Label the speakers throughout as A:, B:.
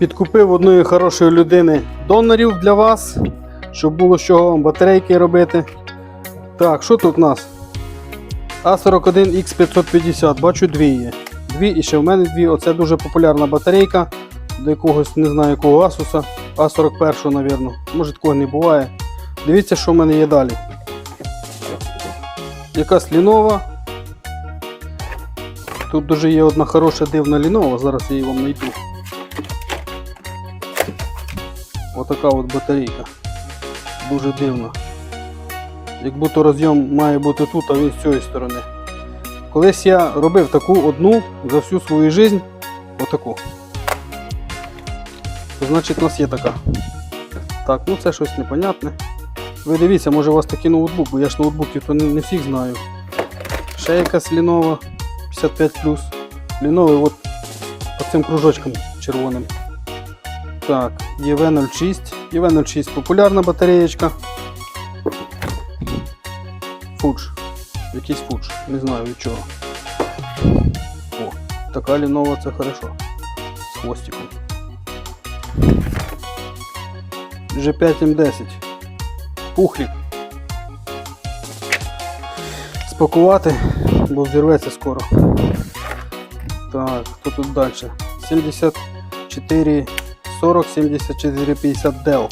A: Підкупив одної хорошої людини донорів для вас, щоб було з чого вам батарейки робити. Так, що тут у нас? А41X550, бачу дві є. Дві і ще в мене дві. Оце дуже популярна батарейка до якогось, не знаю якого Asus. А41, мабуть. Може такого не буває. Дивіться, що в мене є далі. Якась лінова. Тут дуже є одна хороша дивна лінова, зараз я її вам знайду. Отака от батарейка. Дуже дивна. Як будто розйом має бути тут, а він з цієї сторони. Колись я робив таку одну за всю свою життя. Отаку. То значить у нас є така. Так, ну це щось непонятне. Ви дивіться, може у вас такий ноутбук, бо я ж ноутбуків то не, всіх знаю. Ще якась Lenovo 55 Lenovo от по цим кружочкам червоним. Так, EV06. EV06 популярна батареєчка. Фудж. Якийсь фудж. Не знаю від чого. О, така Lenovo це хорошо. З хвостиком. G5M10. Пухлік. Спакувати, бо взірветься скоро. Так, хто тут далі? 74 40 74 50 Dell.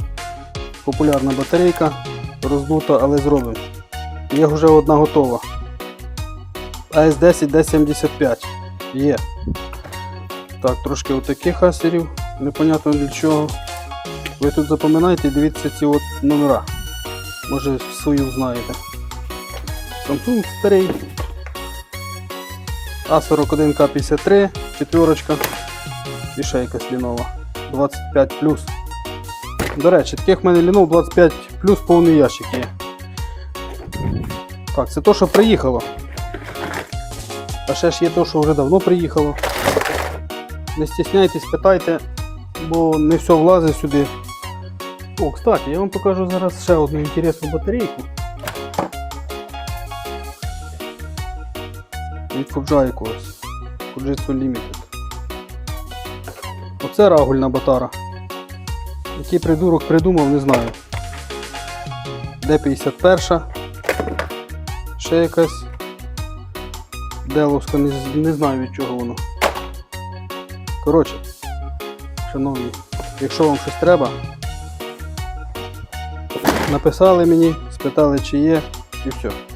A: Популярна батарейка, роздута, але зробимо. Є вже одна готова. AS10 D75. Є. Так, трошки отаких асерів. Непонятно для чого. Ви тут запам'ятайте і дивіться ці от номера. Може свою знаєте. Samsung старий. А41К53, четверочка. І ще якась лінова. 25 До речі, таких в мене лінов 25 повний ящик є. Так, це то, що приїхало. А ще ж є то, що вже давно приїхало. Не стісняйтесь, питайте, бо не все влазить сюди. О, кстати, я вам покажу зараз ще одну інтересну батарейку. Від Fujitsu Limited. Оце рагульна батара. Який придурок придумав, не знаю. Де 51 Ще якась Деловська, не, не знаю від чого воно. Коротше, шановні, якщо вам щось треба, написали мені, спитали чи є і все.